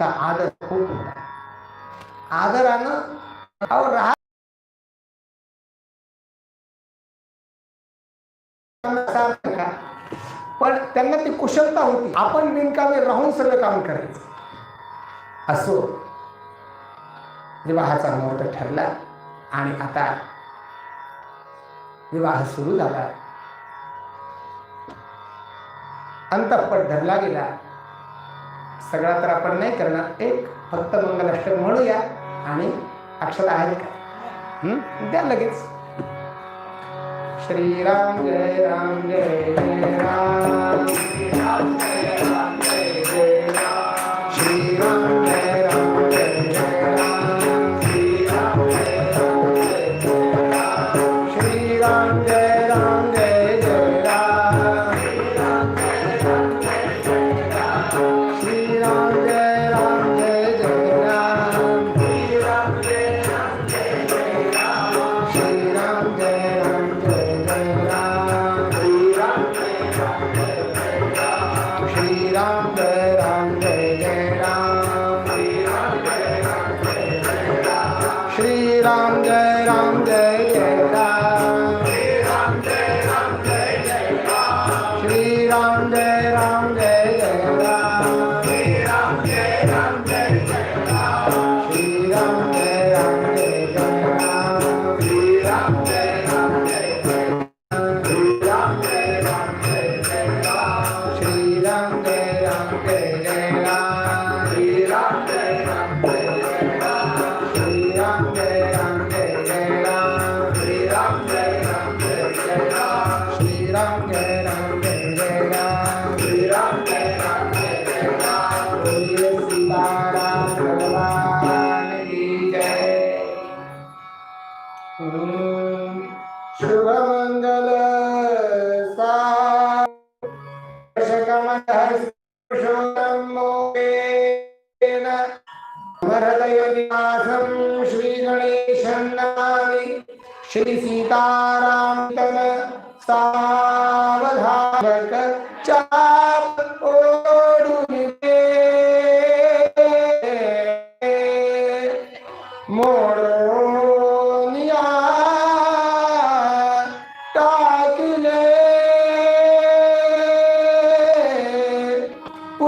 आदर खूप आदरानं राहा पण त्यांना ती कुशलता होती. आपण बिनकामी राहून सगळं काम करायचं. असो. विवाहाचा मुहूर्त ठरला आणि आता विवाह सुरू झाला. अंतःपट धरला गेला. सगळा तर आपण नाही करणार. एक फक्त मंगलाष्टक म्हणूया आणि अक्षर आहेत का? द्या लगेच. श्रीराम जय राम जय जय राम Thank जय Sunday. हृदयनिवासं श्रीगणेशं नमामि श्रीसीतारां सावधान चाप ओ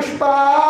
os pais.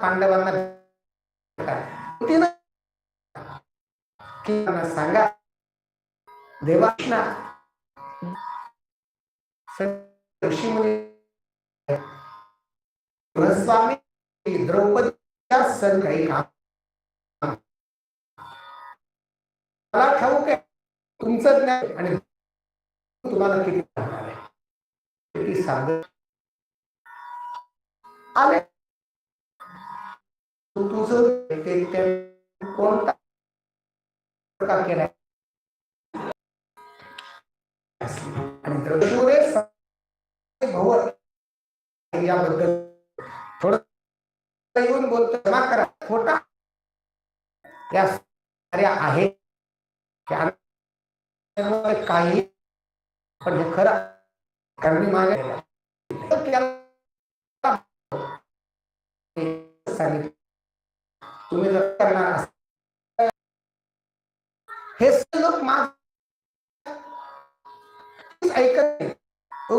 पांडवांना होती ना की सांगा देवांना ऋषी स्वामी द्रौपदीच्या सण काही काम मला ठाऊक आहे तुमचं ज्ञान आणि तुम्हाला किती सांगणार आहे? किती सांग आले. तू तुझं ते ते कोणता का केलाय आणि द्रौपदीमुळे भव याबद्दल थोडं येऊन बोलतो. क्षमा करा. खोटा या साऱ्या आहेत. काही पण हे खरं कारण मी मागे सांगितलं, तुम्ही जर करणार हे लोक माझ ऐकत नाही.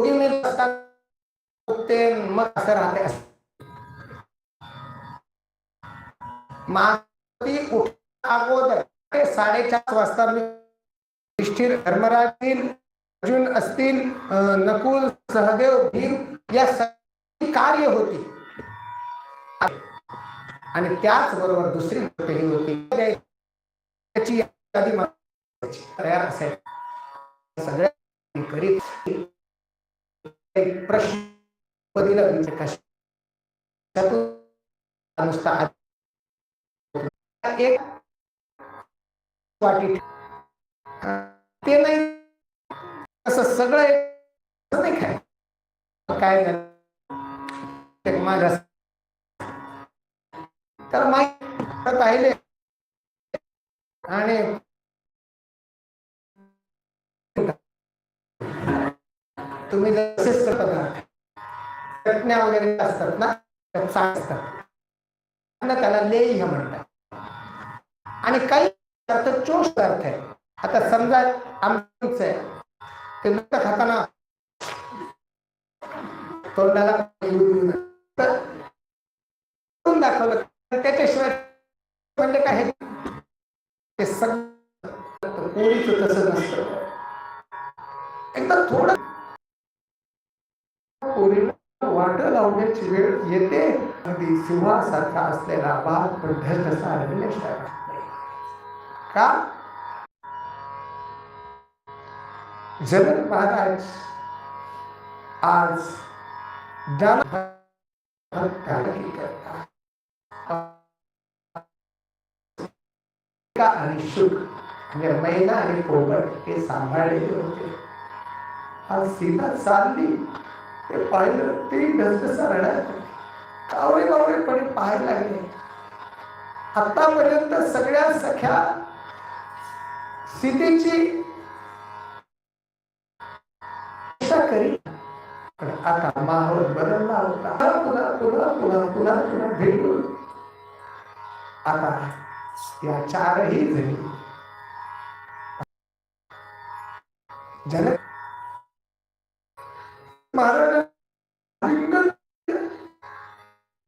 मी ते मग असं राहते माती उठ अगोदर ते साडेचार वाजता मी युधिष्ठिर धर्मराजील अर्जुन असतील नकुल सहदेव भीम या सगळी कार्य होती. आणि त्याचबरोबर दुसरी गोष्ट ही होती त्याची तयार असायची सगळ्या करीत प्रश्न दिला म्हणजे एक वाटी ते नाही. असं सगळं नाही काय काय माझ्या तर माहीत पाहिले. आणि तुम्ही जसे पदार्थ चटण्या वगैरे असतात ना असतात. त्याला लेह म्हणतात. आणि काही अर्थ चोष अर्थ आहे. आता समजा आमचं आहे. ते नुसतं खाताना तोंडाला दाखवलं. तर त्याच्याशिवाय म्हणजे काय ते सगळं पोळीच तसं नसतं. एकदा थोडं पोरीला वाट लावण्याची वेळ येते. अगदी सिंहासारखा असलेला बाळ पण तसा रडल्याशिवाय राहत का? जनक महाराज आज दान भक्तांची आणि शुक म्हणजे मैना आणि पोपट हे सांभाळलेले होते. आज सीता चालली ते पाहिलं ते ढसढसा रडत कावळे कावळेपणे पाहायला लागले. आतापर्यंत सगळ्या सख्या सीतेची करी पण आता माहोल बदलला होता. पुन्हा पुन्हा पुन्हा पुन्हा पुन्हा भेटून. आता या चारही जणी जन महाराज